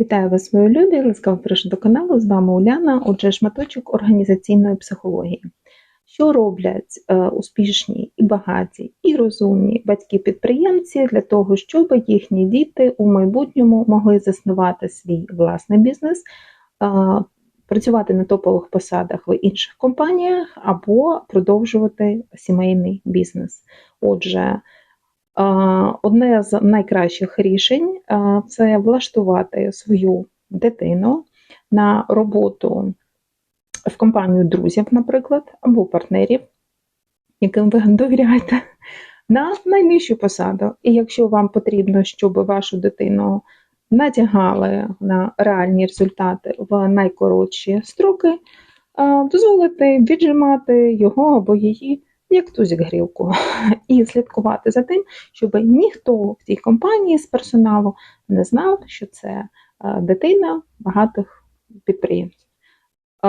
Вітаю вас, мої люди! Ласкаво прошу до каналу. З вами Уляна. Отже, шматочок організаційної психології. Що роблять е, успішні і багаті, і розумні батьки-підприємці для того, щоб їхні діти у майбутньому могли заснувати свій власний бізнес, е, працювати на топових посадах в інших компаніях або продовжувати сімейний бізнес. Отже, Одне з найкращих рішень це влаштувати свою дитину на роботу в компанію друзів, наприклад, або партнерів, яким ви довіряєте, на найнижчу посаду. І якщо вам потрібно, щоб вашу дитину натягали на реальні результати в найкоротші строки, дозволити віджимати його або її як тузик грілку, і слідкувати за тим, щоб ніхто в цій компанії з персоналу не знав, що це е, дитина багатих підприємців. Е,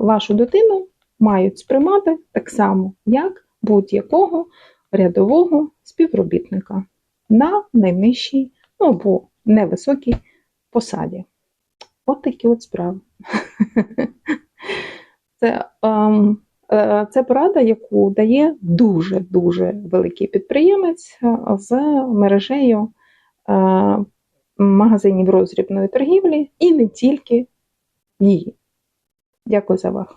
Вашу дитину мають сприймати так само, як будь-якого рядового співробітника на найнижчій ну, або невисокій посаді. От такі от справи. Це Е, це порада, яку дає дуже-дуже великий підприємець е, з мережею е, магазинів розрібної торгівлі і не тільки її. Дякую за увагу.